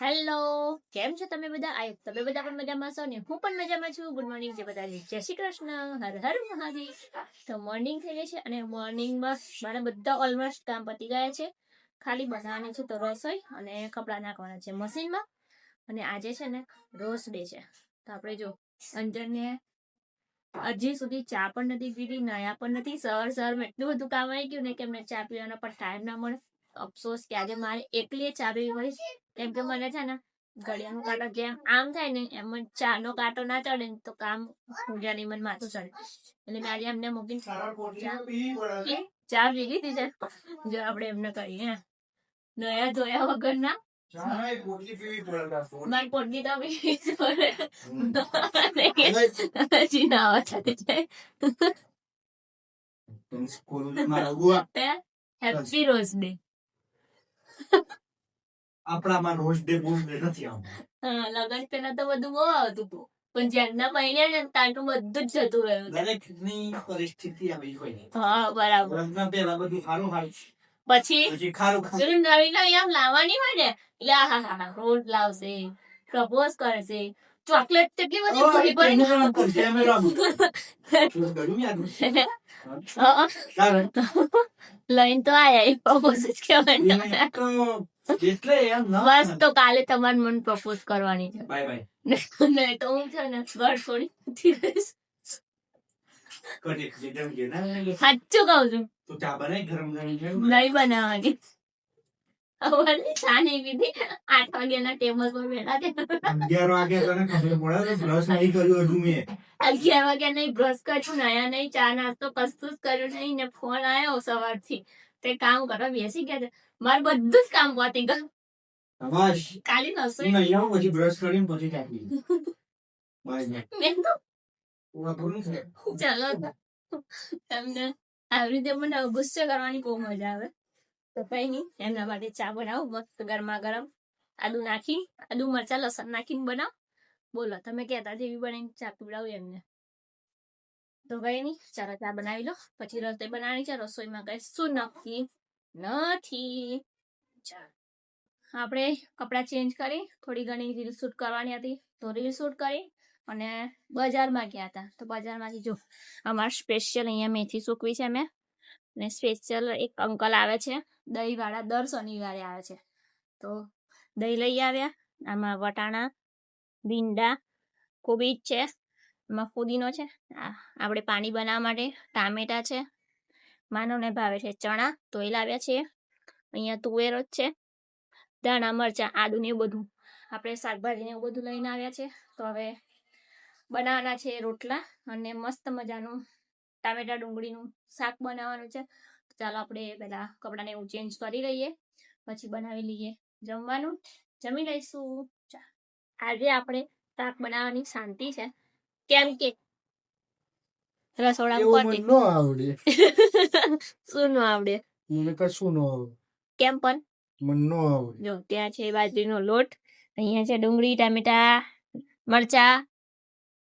Hello, કેમ છો તમે બધા? આય તમે બધા પણ મજામાં છો ને? હું પણ મજામાં છું. ગુડ મોર્નિંગ જે બધા જય શ્રી કૃષ્ણ. હર હર મહાદેવ. તો મોર્નિંગ થઈ ગઈ છે અને મોર્નિંગમાં મારા બધા ઓલમોસ્ટ કામ પતી ગયા છે. ખાલી બનાવવાની છે તો રસોઈ અને કપડાં નાખવાના છે મશીનમાં અને આજે છે ને રોઝ ડે છે. તો આપણે જો અંજનને હજી સુધી ચા પણ નથી પીધી, નયા પણ નથી. સર સર એટલું બધું કામ આવી ગયું ને કે એમને ચા પીવાનો પણ ટાઈમ ના મળે. અફસોસ કે આજે મારે એકલી ચાવી હોય કેમ કે મને છે ને ઘડિયાળનો કાંટો જેમ આમ થાય ને એમ જ ચાનો કાંટો ના ચડે ને તો કામ પૂજાની મન માથું ચડે. એટલે મેં આજે એમને મૂકીને ચા પી લીધી છે. જો આપણે એમને કહીએ નયા ધોયા વગર ના મારી પોટલી તો હજી નાવા જાય. Happy rose day. આપણામાં રોજ ડે બહુ નથી આવતું લગન પહેલા તો બધું બહુ આવતું હતું. પણ જ્યારના મહિને ને તારનું બધું જ જતું રહ્યું. દરેકની પરિસ્થિતિ આવી હોય ને. હા બરાબર. લગ્ન પહેલા બધું સારું હોય પછી? પછી ખારું ખારું નવી નવી આમ લાવવાની હોય ને એટલે આ હા હા રોજ લાવશે પ્રપોઝ કરશે. ચોકલેટ કેટલી બધી ભરી લઈને તો આયા પ્રપોઝ જ બસ તો કાલે તમારે મને પ્રપોઝ કરવાની છે. નહીં તો હું છે ને ઘર છોડી નથી રહીશ. સાચું કઉ છું. તો ચા બનાય? ગરમ ગરમ ગરમ. નહીં બનાવવાની. અમારે નહીં પીધી. આઠ વાગ્યાના ટેબલ પર બેઠા છે. અગિયાર વાગે તને ખબર પડે બ્રશ નહીં કર્યું હજુ મેં. અગિયાર વાગ્યા નહીં બ્રશ કર્યું નયા નહીં ચા નાસ્તો કશું જ કર્યું નહીં ને ફોન આવ્યો સવારથી. તે કામ કરવા બેસી ગયા છે. મારે બધું જ કામ પતી ગયું. બસ કાલી હું નહીં આવું પછી બ્રશ કરીને પછી ચાખી બાય બાય. મેં તો પૂરું ચાલો તમને આવી રીતે મને ગુસ્સે કરવાની બહુ મજા આવે. તો કઈ નહીં એમના માટે ચા બનાવો, મસ્ત ગરમા ગરમ આદુ નાખી આદુ મરચા, લસણ નાખીને બનાવ. બોલો, તમે કહેતા જેવી બનાવીને ચા પીવડાવું એમને. તો કઈ નહીં ચાલો ચા બનાવી લો. પછી રસોઈ બનાવવાની છે, રસોઈમાં કઈ શું નક્કી નથી. આપણે કપડાં ચેન્જ કરી, થોડી ઘણી રીલ શૂટ કરવાની હતી, તો રીલ શૂટ કરી અને બજારમાં ગયા હતા. તો બજારમાંથી જો અમારે સ્પેશિયલ અહીંયા મેથી સૂકવી છે મેં. અને સ્પેશિયલ એક અંકલ આવે છે દહીંવાળા દર શનિવારે આવે છે. તો દહીં લઈ આવ્યા, આમાં વટાણા, ભીંડા, કોબીજ છે એમાં ફુદીનો છે આપણે પાણી બનાવવા માટે ટામેટા છે માનવને ભાવે છે ચણા તો એ લાવ્યા છે અહીંયા તુવેરો જ છે, ધાણા, મરચાં આદુને એવું બધું. આપણે શાકભાજીને એવું બધું લઈને આવ્યા છે તો હવે બનાવવાના છે રોટલા અને મસ્ત મજાનું ટામેટા ડુંગળીનું શાક બનાવવાનું છે. ચાલો આપણે પહેલા કપડાને એવું ચેન્જ કરી લઈએ પછી બનાવી લઈએ જમવાનું. જમી લઈશું. આજે આપણે શાક બનાવવાની શાંતિ છે. કેમ કે રસોડા ન આવડે. શું નો આવડે? મને કશું ન આવડે. કેમ પણ? મને ન આવડે. જો ત્યાં છે બાજરીનો લોટ અહીંયા છે ડુંગળી ટામેટા મરચા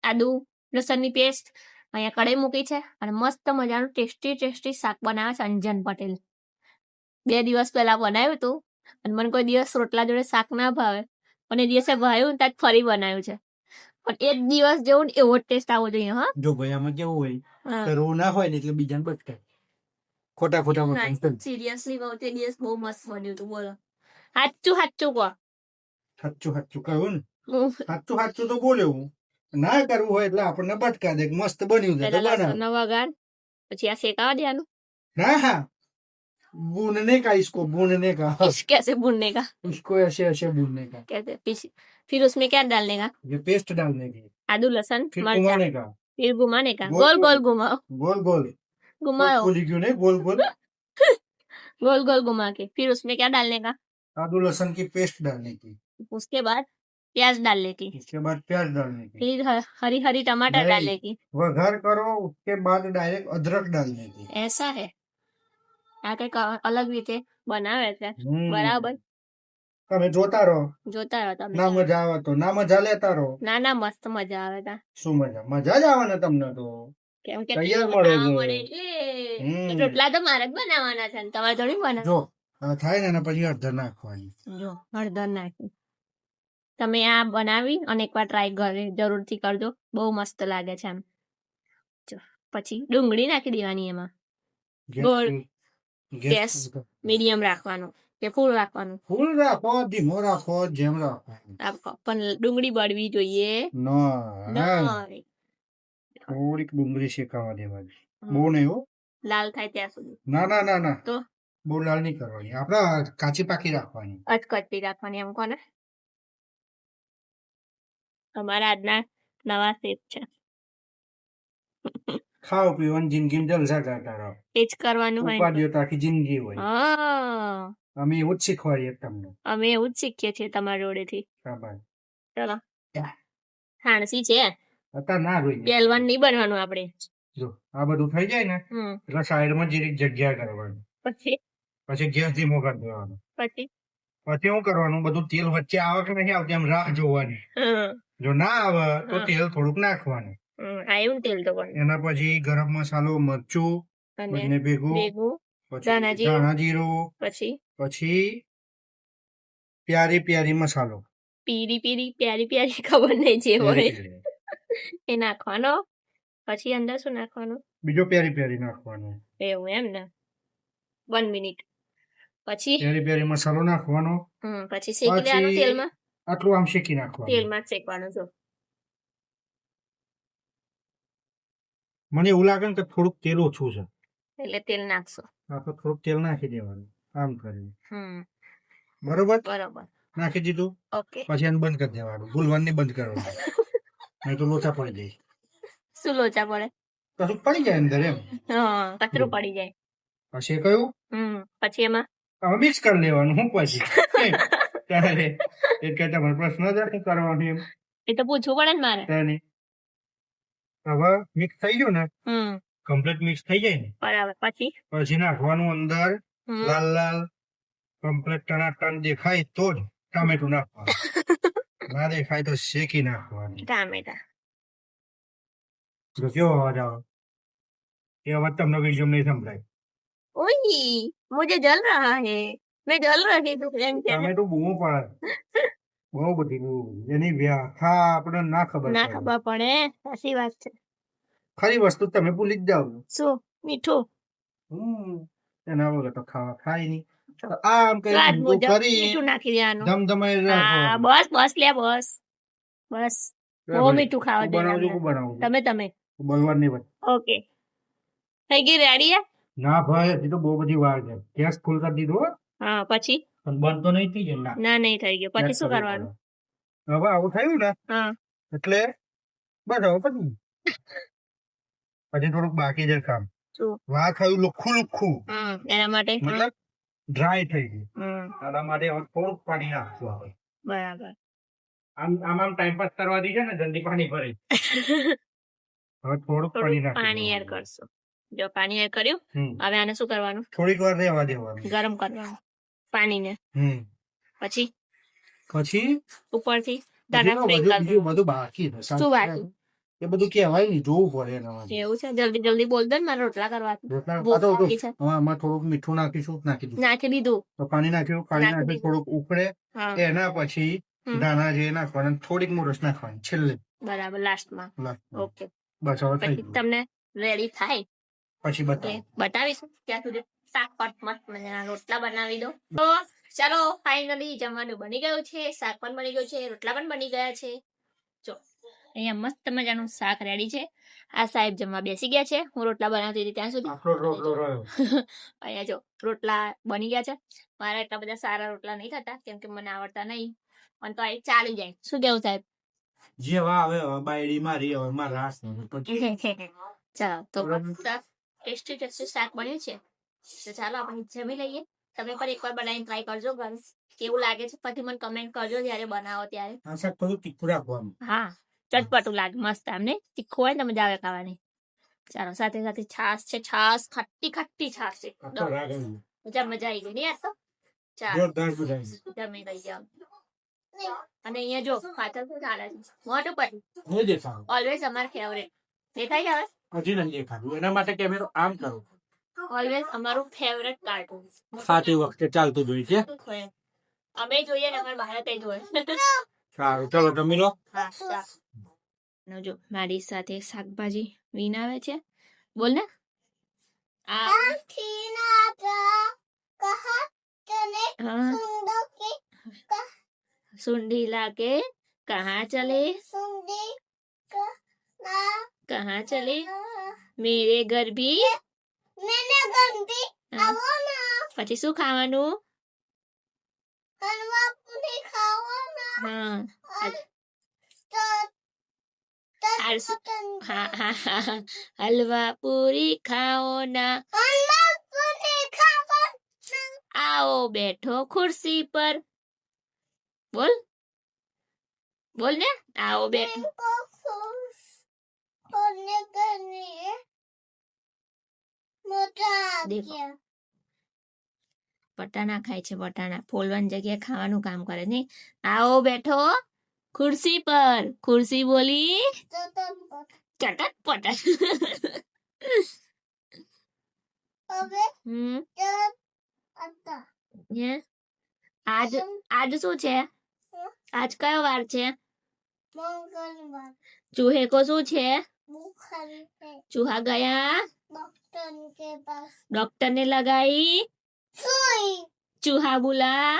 આદુ લસણની પેસ્ટ અહીંયા કઢાઈ મૂકી છે અને મસ્ત મજાનું ટેસ્ટી ટેસ્ટી શાક બનાવે છે અંજન પટેલ. બે દિવસ પહેલા બનાવ્યું હતું અને મને કોઈ દિવસ રોટલા જોડે શાક ના ભાવે. પણ એ દિવસે ભાવ્યું ત્યાં ફરી બનાવ્યું છે. પણ એક દિવસ જેવું ને એવો ટેસ્ટ આવવો જોઈએ હા. જો ભાઈ આમાં કેવું હોય હા. ના હોય ને એટલે બીજાને બચકાય ખોટા ખોટા સિરિયસલી બહુ તે દિવસ બહુ મસ્ત બન્યું હતું બોલો. સાચું સાચું કહો. સાચું સાચું કહ્યું ને? હાચું સાચું તો બોલ્યો હું. ના કરવું હોય એટલે આપણને બટકા દે કે મસ્ત બન્યું છે તો પેલા બનાવ લસણનો વઘાર પછી આ શેકાવા દેવાનું ના હા भूनने का इसको भूनने का कैसे भूनने का इसको ऐसे ऐसे भूनने का कैसे पीछे फिर उसमें क्या डालने का ये पेस्ट डालने की आदू लहसन फिर मरचा घुमाने का फिर घुमाने का गोल गोल गोल घुमाओ गोल गोल घुमाओ गोली क्यों नहीं गोल गोल गोल गोल घुमा के फिर उसमें क्या डालने का आदू लहसुन की पेस्ट डालने की उसके बाद प्याज डालने की उसके बाद प्याज डालने की फिर ह- हरी हरी टमाटर नहीं। डालने की वघार करो उसके बाद डायरेक्ट अदरक डालने की ऐसा है આ કઈક અ- અલગ રીતે બનાવે છે हम्म। બરાબર તમે જોતા રહો જોતા રહો ના તમે મજા આવે તો ના મજા લેતા રહો ના ના મસ્ત મજા આવે તા શું મજા મજા જ આવે ને તમને તો કેમ કે તૈયાર તમને મળે ના છે. મળે એટલે હમ. રોટલા તો મારે જ બનાવવાના છે ને તમારે થોડી બનાવ જો આ થાય ને એના પછી અડધા નાખવાની જો હળદર નાખી તમે આ બનાવી અને એકવાર ટ્રાય ઘરે જરૂરથી કરજો. બહુ મસ્ત લાગે છે આમ. પછી ડુંગળી નાખી દેવાની એમાં. ગોળ. ગેસ. મીડિયમ રાખવાનું કે ફૂલ રાખવાનું. ફૂલ રાખો ધીમો રાખો જેમ રાખો રાખો પણ ડુંગળી બળવી જોઈએ. થોડીક ડુંગળી શેકાવા દેવાની. બહુ નહીં હો. લાલ થાય ત્યાં સુધી. ના ના ના ના. તો? બહુ લાલ નહીં કરવાની. આપણે કાચી પાકી રાખવાની. અચકચી રાખવાની એમ કોને? અમારા આજના નવા સેપ છે. ખાઓ પીવાનું જિંદગી જલસા કરતા રહો. એ જ કરવાનું હોય. ઉપાધિઓ તો આખી જિંદગી હોય. અમે એવું જ શીખવાડીએ તમને. અમે એવું જ શીખીએ છીએ તમારા જોડેથી. ચલો. હાણસી છે. અત્યારે ના રોઈ પહેલવાન નહીં બનવાનું આપણે. જો આ બધું થઈ જાય ને એટલે સાઈડમાં જીરીક જગ્યા કરવાની. પછી? પછી ગેસ ધીમો કરી દેવાનો. પછી? પછી શું કરવાનું? બધું તેલ વચ્ચે આવે કે નહીં આવતી એમ રાહ જોવાની. જો ના આવે તો તેલ થોડુંક નાખવાનું. આવ્યું તેલ તો એના પછી ગરમ મસાલો મરચું બંને ભેગું. પછી ધાણા જીરું. પછી? પછી પ્યારી પ્યારી મસાલો. પીરી પીરી પ્યારી પ્યારી ખબર નહીં જે હોય. એ નાખવાનો. પછી અંદર શું નાખવાનું? બીજો પ્યારી પ્યારી નાખવાનો. એવું એમ ને? વન મિનિટ પછી? પ્યારી પ્યારી મસાલો નાખવાનો. પછી શેકી દેવાનું તેલમાં? આટલું આમ શેકી નાખવાનું. તેલમાં શેકવાનું જો મને એવું લાગે ને કે થોડુંક તેલ ઓછું છે. એટલે તેલ નાખશો. આપણે થોડુંક તેલ નાખી દેવાનું. આમ કરીને. હમ. બરોબર? બરોબર. નાખી દીધું? ઓકે. પછી એને બંધ કરી દેવાનું. ભૂલવાનું બંધ કરવાનું નહીં તો લોચા પડી જાય. શું લોચા પડે? કશું પડી જાય અંદર એમ? હા કચરું પડી જાય. પછી કયું? હમ પછી એમાં? મિક્સ કરી લેવાનું. હું પછી? મિક્સ થઈ ગયું ને? પછી? નાખવાનું અંદર લાલ લાલ કમ્પ્લીટ ટનાટન દેખાય તો જ ટામેટું નાખવાનું. ના દેખાય તો શેકી નાખવાનું. ટામેટા. તો કેવો અવાજ આવે? તમને બીજો નહીં સંભળાય. ઓય મુજે જલ રહા હે. મેં ઢલવા કીધું એમ કે તમે તો બહુ પણ બહુ બધી એની વ્યાખ્યા આપણે ના ખબર ના ખબર પડે સાચી વાત છે. ખરી વસ્તુ તમે ભૂલી જ જાવ શું મીઠું? હમ એના વગર તો ખાવા ખાય નહીં. આમ કે મીઠું નાખી દેવાનું. ધમધમાઈ હા બસ બસ લે બસ. બસ. બહુ મીઠું ખાવા બનાવું તમે તમે. બોલવા નહીં ભાઈ ઓકે. થઈ ગઈ રેડી ના ભાઈ હજી તો બહુ બધી વાર છે. ગેસ ફૂલ કરી દીધો હો. પછી? બંધ તો નહીં થઈ ગયો ના નહીં થઈ ગયો. પછી શું કરવાનું? હવે આવું થયું ને એટલે બસ હવે પછી. પછી થોડુંક બાકી છે કામ. વા થયું લુખું લુખું. એના માટે? મતલબ ડ્રાય થઈ ગયું. એના માટે હવે થોડુંક પાણી નાખશું હવે બરાબર. આમ આમ આમ ટાઈમ પાસ કરવા છે ને જલ્દી પાણી ભરી. હવે થોડુંક પાણી નાખી પાણી એડ કરશું. જો પાણી એડ કર્યું. હવે આને શું કરવાનું? થોડીક વાર રહેવા દેવાનું. ગરમ કરવાનું. પાણીને. પછી? પછી? ઉપરથી દાણા સ્પ્રિંકલ બધું બાકી શું બાકી? એ બધું કહેવાય નહીં જોવું પડે એના એવું છે? જલ્દી જલ્દી બોલ દે મારે રોટલા કરવા. રોટલા આમાં થોડુંક મીઠું નાખીશું નાખી દીધું. નાખી દીધું. તો પાણી નાખ્યું પાણી નાખી નાખી થોડુંક ઉકળે એના પછી દાણા જે નાખવાના થોડીક મોરસ નાખવાની છેલ્લે. બરાબર લાસ્ટમાં. ઓકે. બસ હવે તમને રેડી થાય? પછી એટલે બતાવો. બતાવીશું ત્યાં સુધી? શાક પટ મસ્ત મજાના રોટલા બનાવી દો. તો ચાલો ફાઇનલી જમવાનું બની ગયું છે. શાક પણ બની ગયું છે. રોટલા પણ બની ગયા છે. જો અહીંયા મસ્ત મજાનું શાક રેડી છે. આ સાહેબ જમવા બેસી ગયા છે. હું રોટલા બનાવતી હતી ત્યાં સુધી. અહીંયા જો રોટલા બની ગયા છે. મારા એટલા બધા સારા રોટલા નહીં થતા કેમ કે મને આવડતા નહીં. પણ તો આ ચાલી જાય. શું કેવું સાહેબ? જેવા આવે હવે બાયડી મારી હવે મારા રાસ ચાલો તો ટેસ્ટી ટેસ્ટી શાક બન્યું છે. તો ચાલો આપણે જમી લઈએ. તમે પણ એકવાર બનાવીને ટ્રાય કરજો ગર્લ્સ કેવું લાગે છે? પછી મને કમેન્ટ કરજો જ્યારે બનાવો ત્યારે. હા સર થોડું તીખું રાખવાનું. હા ચટપટું લાગે મસ્ત એમને. તીખું હોય ને મજા આવે ખાવાની. ચાલો સાથે સાથે છાશ છે છાશ ખટ્ટી ખટ્ટી છાશ છે. તો. મજા મજા આવી ગઈ નહીં આ તો? ચાલો. જમી લઈ જાઓ અને અહીંયા જો પાછળ શું ચાલે છે મોટું દેખાતું. ઓલવેઝ અમાર ફેવરેટ દેખાય હવે? હજી નહીં દેખાતું. એના માટે કેમેરો આમ કરો. ઓલવેઝ અમારું ફેવરેટ કાર્ટૂન સાચી વખતે ચાલતું જોઈ છે અમે જોઈએ ને અમારા ભારત જોવે સારું ચલો જમી લો હા શાક અને જો મારી સાથે શાકભાજી વીન આવે છે બોલ ને આ હા सुंडी लाके कहाँ चले कहाँ चले मेरे घर भी હા. પછી શું ખાવાનું હલવા પૂરી ખાઓ ના આવો બેઠો ખુરશી પર બોલ બોલ ને આવો બેઠો દેખો. વટાણા ખાય છે વટાણા ફોલવાની જગ્યાએ ખાવાનું કામ કરે નહીં આવો બેઠો ખુરશી પર ખુરશી બોલી ચટક પટક આજ આજ શું છે આજ કયો વાર છે ચૂહેકો શું છે ચૂહા ગયા ડોક્ટર ને લગાઈ ચૂહા બુલા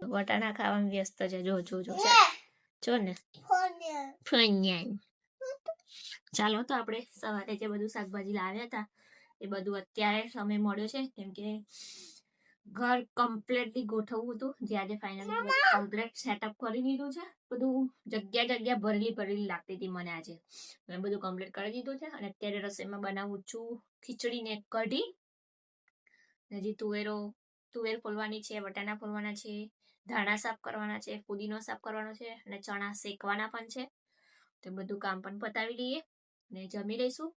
વટાણા ખાવામાં વ્યસ્ત છે જો જો જો જો ને ચાલો તો આપણે સવારે જે બધું શાકભાજી લાવ્યા હતા એ બધું અત્યારે સમય મળ્યો છે કેમ કે ઘર કમ્પ્લીટલી ગોઠવવું હતું. જે આજે ફાઇનલી કમ્પ્લીટ સેટઅપ કરી દીધું છે. બધું જગ્યા જગ્યા ભરેલી ભરેલી લાગતી હતી મને આજે. મેં બધું કમ્પ્લીટ કરી દીધું છે અને અત્યારે રસોઈમાં બનાવું છું ખીચડી ને કઢી હજી તુવેરો તુવેર ફોલવાની છે વટાણા ફોલવાના છે ધાણા સાફ કરવાના છે પુદીનો સાફ કરવાનો છે અને ચણા શેકવાના પણ છે. તો બધું કામ પણ પતાવી લઈએ ને જમી લઈશું.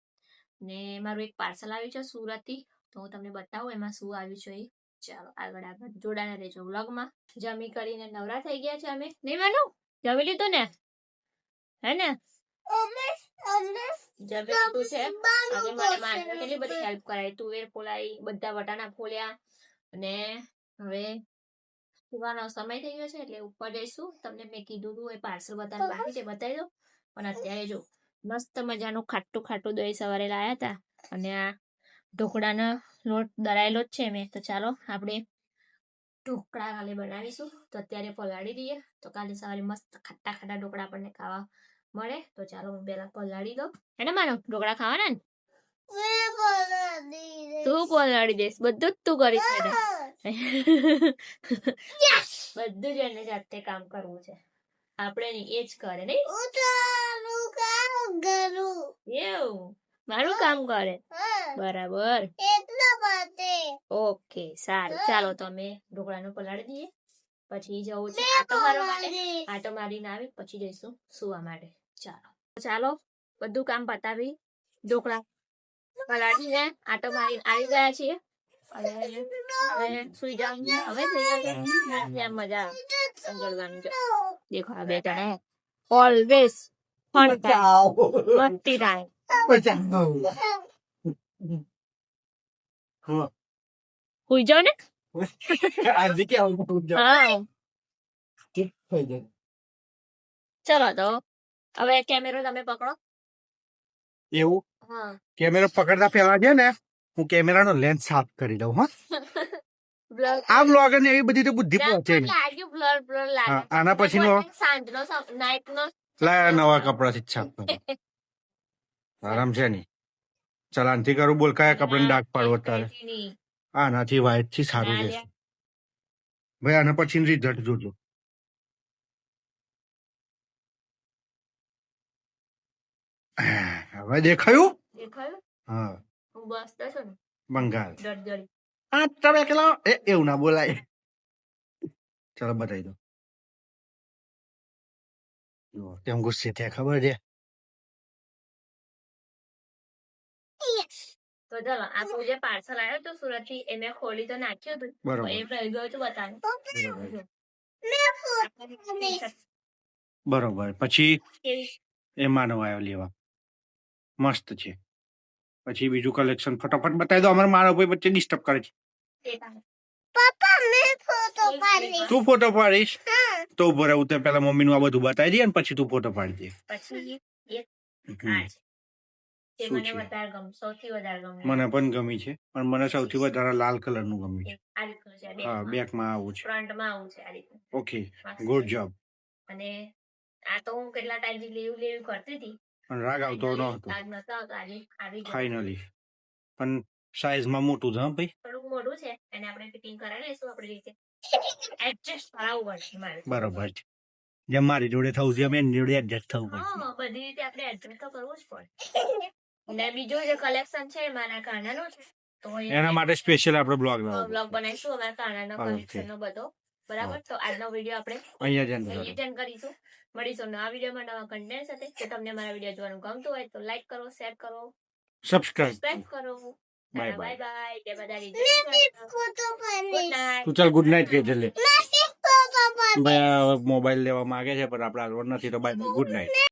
ને મારું એક પાર્સલ આવ્યું છે સુરતથી. તો હું તમને બતાવું એમાં શું આવ્યું છે એ. ચાલો આગળ આગળ જોડાને રહેજો વ્લોગમાં. જમી કરીને નવરા થઈ ગયા છે અમે. નહીં માનું જમી લીધું ને? હે ને? જમી લીધું છે. આજે મને માને કેટલી બધી હેલ્પ કરાઈ. તુવેર ફોલાઈ બધા વટાણા ફોલ્યા. અને હવે સુવાનો સમય થઈ ગયો છે એટલે ઉપર જઈશું. તમને મેં કીધું હતું એ પાર્સલ બતાવવાનું બાકી છે બતાવી દો પણ અત્યારે જો મસ્ત મજાનું ખાટું ખાટું દહીં સવારે લાયા હતા. અને આ ઢોકળાનો લોટ દળાયેલો જ છે મેં. તો ચાલો આપણે ઢોકળા કાલે બનાવીશું. તો અત્યારે પલાળી દઈએ. તો કાલે સવારે મસ્ત ખાટા ખાટા ઢોકળા આપણને ખાવા મળે. તો ચાલો હું પેલા પલાળી દઉં. એને માનો ઢોકળા ખાવાના ને? તું પલાળી દઈશ. બધું જ તું કરીશ બધું જ એને જાતે કામ કરવું છે. આપણે એ જ કરે નહીં એવું? મારું કામ કરે. બરાબર. ઓકે સારું. ચાલો તો અમે ઢોકળાનું પલાળી દઈએ. પછી જવું છે આટો મારવા માટે. આટો મારીને આવી પછી જઈશું સુવા માટે. ચાલો. ચાલો બધું કામ પતાવી ઢોકળા પલાળીને આટો મારીને આવી ગયા છીએ. અને હવે સુઈ જવાનું હવે થઈ જશે ત્યાં મજા આવે સંજળવાનું જો દેખો આ બે જણે ઓલવેઝ ફન ટાઈમ મસ્તી ટાઈમ સુઈ જાઓ ને આજે કેવું હા ચલો તો હવે કેમેરો તમે પકડો એવું હા કેમેરો પકડતા પહેલા છે ને હું કેમેરાનો લેન્સ સાફ કરી દઉં હા આ બ્લોગર ને એવી બધી તો બુદ્ધિ પહોંચે આના નાઇટ નો નવા કપડા થી છાપ કરો આરામ છે નહીં. ચલાનથી કરું બોલ કયા કપડાને ડાક પાડવો તારે? આનાથી વ્હાઈટથી સારું રહેશે. ભાઈ આના પછી રિઝલ્ટ જોજો. હવે દેખાયું? હા. બંગાળ. આ તમે એકલા એ એવું ના બોલાય. ચલો બતાવી દો તેમ કેમ ગુસ્સે થયા ખબર છે? તો ચલો આપણું જે પાર્સલ આવ્યું હતું સુરતથી એ મેં ખોલી તો નાખ્યું હતું બરોબર. એ રહી ગયું હતું બતાવે. બરોબર. પછી એ માનવ આવ્યો લેવા. મસ્ત છે. પછી બીજું કલેક્શન ફટાફટ બતાવી દો. અમારા મારા ભાઈ વચ્ચે ડિસ્ટર્બ કરે છે. એ પાછું. પપ્પા મેં ફોટો પાડી તું ફોટો પાડીશ? તો ઊભો રહે તે પેલા મમ્મી નું આ બધું બતાવી દઈએ ને પછી તું ફોટો પાડી દે. આ છે. તે શું મને છે? પણ ગમી છે પણ મને સૌથી વધારે લાલ કલરનું ગમ્યું છે હા બેકમાં. આવું છે. ફ્રન્ટમાં આવું છે આ ઓકે ગુડ જોબ. અને આ તો હું કેટલા ટાઈમથી લેવું લેવું કરતી હતી. પણ રાગ આવતો ન હતો આજ નતો આવતો આવી ફાઇનલી પણ સાઈઝમાં મોટું છે ભાઈ? થોડું મોટું છે એને આપણે ફિટિંગ કરાવી લઈશું આપણી રીતે. એડજસ્ટ કરાવવું પડશે મારે. બરોબર છે. જેમ મારી જોડે થવું છે એમ એની જોડે એડજસ્ટ થવું પડશે. બધી રીતે આપણે એડજસ્ટ તો કરવું જ પડે. અને બીજું જે કલેક્શન છે મારા કાનાનું છે. તો એના માટે સ્પેશિયલ આપણે બ્લોગ બ્લોગ બનાવીશું અમારા કાનાનો કલેક્શનનો કલેક્શન નો બધો. બરાબર? તો આજનો વીડિયો આપણે અહીંયા જ end કરીશું. મળીશું નવા વિડીયોમાં નવા કન્ટેન્ટ સાથે. જો તમને મારા વીડિયો જોવાનું ગમતું હોય તો લાઈક કરો શેર કરો સબસ્ક્રાઇબ કરો. Bye બાય બાય જય બધા ફોટો ગુડ નાઇટ તું ચાલ ગુડ નાઇટ કહી દે લે ફોટો પાડી ભાઈ મોબાઈલ લેવા માંગે છે પણ આપણે નથી તો બાય ગુડ નાઇટ